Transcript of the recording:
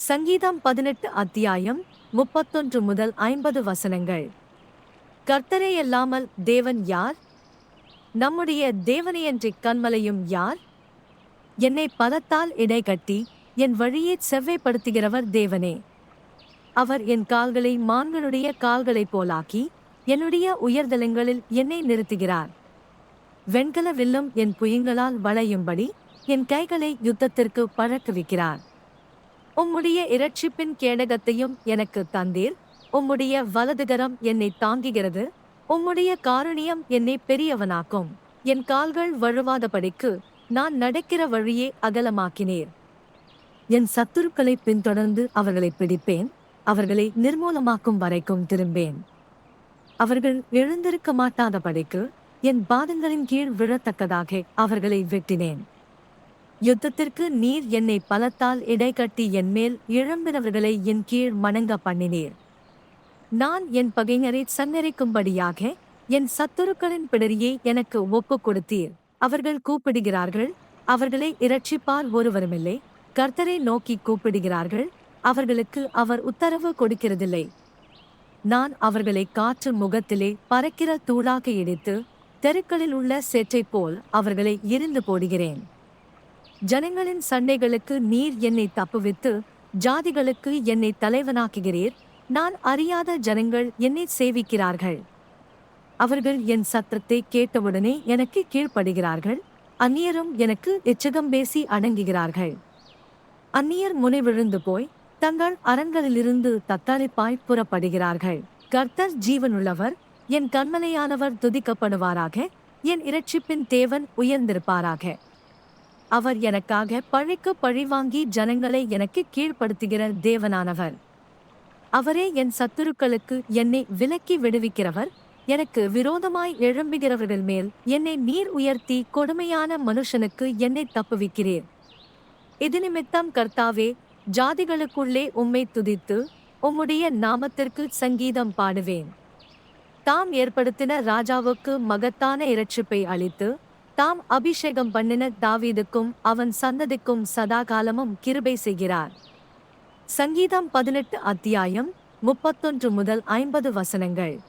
சங்கீதம் பதினெட்டு அத்தியாயம் முப்பத்தொன்று முதல் ஐம்பது வசனங்கள். கர்த்தரே அல்லாமல் தேவன் யார்? நம்முடைய தேவனையன்றி கண்மலையும் யார்? என்னை பலத்தால் இடைகட்டி என் வழியை செவ்வைப்படுத்துகிறவர் தேவனே. அவர் என் கால்களை மான்களுடைய கால்களைப் போலாக்கி என்னுடைய உயர்தலங்களில் என்னை நிறுத்துகிறார். வெண்கல வில்லும் என் புயங்களால் வளையும்படி என் கைகளை யுத்தத்திற்கு பழக்குவிக்கிறார். உம்முடைய இரட்சிப்பின் கேடகத்தையும் எனக்கு தந்தீர். உம்முடைய வலதுகரம் என்னை தாங்குகிறது. உம்முடைய காரணியம் என்னை பெரியவனாக்கும். என் கால்கள் வழுவாதபடிக்கு நான் நடக்கிற வழியே அகலமாக்கினேர். என் சத்துருக்களை பின்தொடர்ந்து அவர்களை பிடிப்பேன். அவர்களை நிர்மூலமாக்கும் வரைக்கும் திரும்பேன். அவர்கள் எழுந்திருக்க மாட்டாதபடிக்கு என் பாதங்களின் கீழ் விழத்தக்கதாக அவர்களை வெட்டினேன். யுத்தத்திற்கு நீர் என்னை பலத்தால் இடைகட்டி என்மேல் இழம்பினவர்களை என் கீழ் மணங்க பண்ணினீர். நான் என் பகைஞரை சன்னரிக்கும்படியாக என் சத்துருக்களின் பிடரியை எனக்கு ஒப்புக் கொடுத்தீர். அவர்கள் கூப்பிடுகிறார்கள் அவர்களை இரட்சிப்பார் ஒருவருமில்லை. கர்த்தரை நோக்கி கூப்பிடுகிறார்கள் அவர்களுக்கு அவர் உத்தரவு கொடுக்கிறதில்லை. நான் அவர்களை காற்று முகத்திலே பறக்கிற தூளாக இடித்து தெருக்களில் உள்ள சேற்றைப் போல் அவர்களை எரிந்து போடுகிறேன். ஜனங்களின் சண்டைகளுக்கு நீர் என்னை தப்புவித்து ஜாதிகளுக்கு என்னை தலைவனாக்குகிறீர். நான் அறியாத ஜனங்கள் என்னை சேவிக்கிறார்கள். அவர்கள் என் சத்தத்தை கேட்டவுடனே எனக்கு கீழ்ப்படுகிறார்கள். அந்நியரும் எனக்கு எச்சகம் பேசி அடங்குகிறார்கள். அந்நியர் முனை விழுந்து போய் தங்கள் அரண்களிலிருந்து தத்தளிப்பாய் புறப்படுகிறார்கள். கர்த்தர் ஜீவனுள்ளவர் என் கண்மலையானவர் துதிக்கப்படுவாராக என் இரட்சிப்பின் தேவன் உயர்ந்திருப்பாராக. அவர் எனக்காக பழிக்கு பழிவாங்கி ஜனங்களை எனக்கு கீழ்ப்படுத்துகிற தேவனானவர். அவரே என் சத்துருக்களுக்கு என்னை விலக்கி விடுவிக்கிறவர். எனக்கு விரோதமாய் எழும்புகிறவர்கள் மேல் என்னை நீர் உயர்த்தி கொடுமையான மனுஷனுக்கு என்னை தப்புவிக்கிறீர். இது நிமித்தம் கர்த்தாவே ஜாதிகளுக்குள்ளே உம்மை துதித்து உம்முடைய நாமத்திற்கு சங்கீதம் பாடுவேன். தாம் ஏற்படுத்தின ராஜாவுக்கு மகத்தான இரட்சிப்பை அளித்து தாம் அபிஷேகம் பண்ணின தாவீதுக்கும் அவன் சந்ததிக்கும் சதாகாலமும் கிருபை செய்கிறார். சங்கீதம் பதினெட்டு அத்தியாயம் முப்பத்தொன்று முதல் ஐம்பது வசனங்கள்.